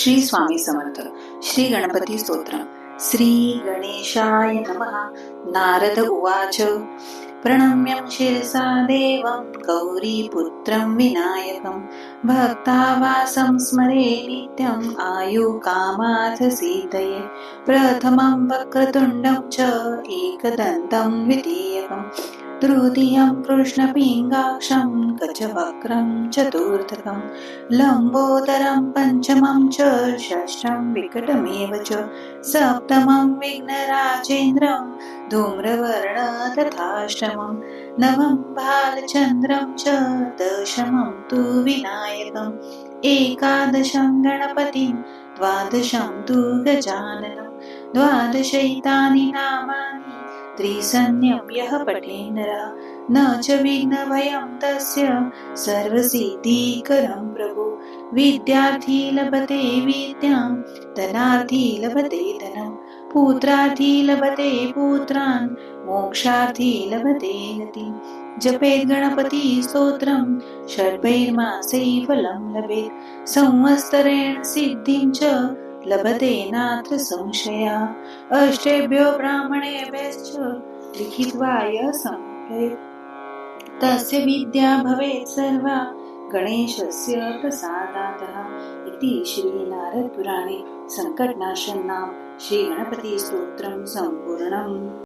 श्री स्वामी समर्थ श्री गणपती स्तोत्र. श्री गणेशाय नमः. नारद उवाच. प्रणम्यं शिरसा देवं गौरीपुत्रं विनायकं. भक्तावासं स्मरे नित्यम् आयुकामाथ सीतये. प्रथमं वक्रतुण्डं च एकदन्तं द्वितीयकम् तृतीयं कृष्णपिङ्गाक्षं गजवक्रं चतुर्थकं लम्बोदरं पञ्चमं च षष्ठं विकटमेव च सप्तमं विघ्नराजेन्द्रं धूम्रवर्ण तथाष्टमं नवं बालचन्द्रं च दशमं तु विनायकम् एकादशं गणपतिं द्वादशं तु गजाननं द्वादशैतानि नामानि त्रिसन्न्यं यः पठेनरा। न च विघ्नभयं तस्य सर्वसिद्धिकरं प्रभु। विद्यार्थी लभते विद्यां धनार्थी लभते धनं। पुत्रार्थी लभते पुत्रान् मोक्षार्थी लभते गतिं। जपेत् गणपति स्तोत्रं फलं लभेत्। संवत्सरेण सिद्धिं च लभते नात्र संशया। अष्टेभ्यो ब्राह्मणेभ्यश्च लिखित्वा तस्य विद्या भवेत् सर्वा गणेशस्य प्रसादातः। इति श्रीनारदपुराणे सङ्कटनाशन्नां श्रीगणपतिस्तोत्रं सम्पूर्णम्।